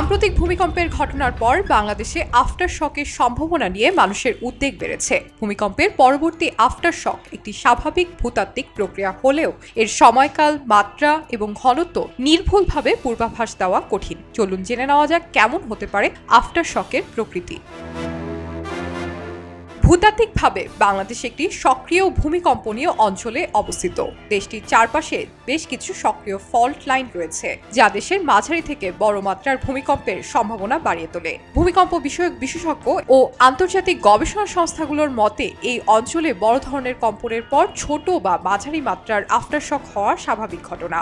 সাম্প্রতিক ভূমিকম্পের ঘটনার পর বাংলাদেশে আফটার শকের সম্ভাবনা নিয়ে মানুষের উদ্বেগ বেড়েছে। ভূমিকম্পের পরবর্তী আফটার শক একটি স্বাভাবিক ভূতাত্ত্বিক প্রক্রিয়া হলেও এর সময়কাল, মাত্রা এবং ঘনত্ব নির্ভুলভাবে পূর্বাভাস দেওয়া কঠিন। চলুন জেনে নেওয়া যাক কেমন হতে পারে আফটার শকের প্রকৃতি। ভূতাত্ত্বিকভাবে বাংলাদেশ একটি সক্রিয় ভূমিকম্পনীয় অঞ্চলে অবস্থিত। দেশটির চারপাশে বেশ কিছু সক্রিয় ফল্ট লাইন রয়েছে, যা দেশের মাঝারি থেকে বড় মাত্রার ভূমিকম্পের সম্ভাবনা বাড়িয়ে তোলে। ভূমিকম্প বিষয়ক বিশেষজ্ঞ ও আন্তর্জাতিক গবেষণা সংস্থাগুলোর মতে, এই অঞ্চলে বড় ধরনের কম্পনের পর ছোট বা মাঝারি মাত্রার আফটারশক হওয়া স্বাভাবিক ঘটনা।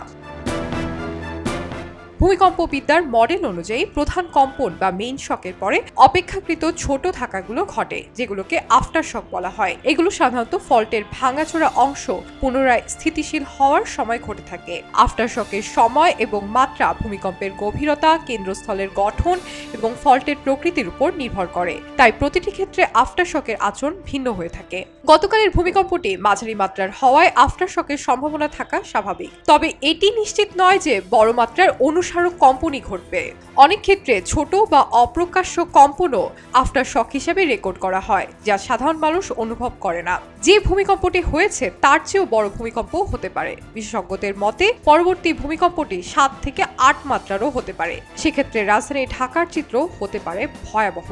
ভূমিকম্পবিদ্যার মডেল অনুযায়ী প্রধান কম্পন বা মেইন শকের পরে অপেক্ষাকৃত ছোট থাকাগুলো ঘটে, যেগুলোকে আফটার শক বলা হয়। এগুলো সাধারণত ফল্টের ভাঙাচোরা অংশ পুনরায় স্থিতিশীল হওয়ার সময় ঘটে থাকে। আফটার শকের সময় এবং মাত্রা ভূমিকম্পের গভীরতা, কেন্দ্রস্থলের গঠন এবং ফল্টের প্রকৃতির উপর নির্ভর করে। তাই প্রতিটি ক্ষেত্রে আফটার শকের আচরণ ভিন্ন হয়ে থাকে। গতকালের ভূমিকম্পটি মাঝারি মাত্রার হওয়ায় আফটার শকের সম্ভাবনা থাকা স্বাভাবিক। তবে এটি নিশ্চিত নয় যে বড় মাত্রার অনুসারক কম্পনই ঘটবে। অনেক ক্ষেত্রে ছোট বা অপ্রকাশ্য কম্পনও আফটার শক হিসেবে রেকর্ড করা হয়, যা সাধারণ মানুষ অনুভব করে না। যে ভূমিকম্পটি হয়েছে, তার চেয়েও বড় ভূমিকম্প হতে পারে। বিশেষজ্ঞদের মতে, পরবর্তী ভূমিকম্পটি সাত থেকে আট মাত্রারও হতে পারে। সেক্ষেত্রে রাজধানী ঢাকার চিত্র হতে পারে ভয়াবহ।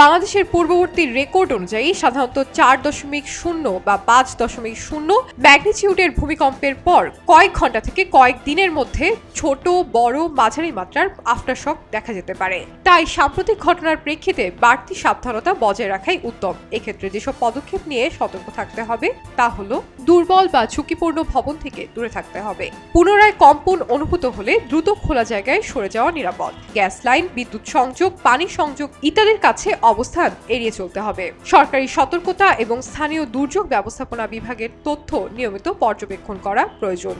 বাংলাদেশের পূর্ববর্তী রেকর্ড অনুযায়ী সাধারণত চার দশমিক শূন্য বা পাঁচ দশমিক শূন্য ম্যাগনিটিউডের ভূমিকম্পের পর কয়েক ঘণ্টা থেকে কয়েক দিনের মধ্যে ছোট, বড়, মাঝারি মাত্রার আফটারশক দেখা যেতে পারে। তাই সাম্প্রতিক ঘটনার প্রেক্ষিতে বাড়তি সাবধানতা বজায় রাখাই উত্তম। এক্ষেত্রে যেসব পদক্ষেপ নিয়ে সতর্ক থাকতে হবে তা হলো দুর্বল বা ঝুঁকিপূর্ণ ভবন থেকে দূরে থাকতে হবে। পুনরায় কম্পন অনুভূত হলে দ্রুত খোলা জায়গায় সরে যাওয়া নিরাপদ। গ্যাস লাইন, বিদ্যুৎ সংযোগ, পানি সংযোগ ইত্যাদির কাছে অবস্থান এড়িয়ে চলতে হবে। সরকারি সতর্কতা এবং স্থানীয় দুর্যোগ ব্যবস্থাপনা বিভাগের তথ্য নিয়মিত পর্যবেক্ষণ করা প্রয়োজন।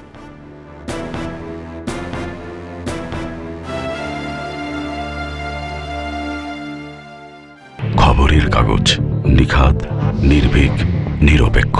খবরের কাগজ নিখাত নির্ভীক, নিরপেক্ষ।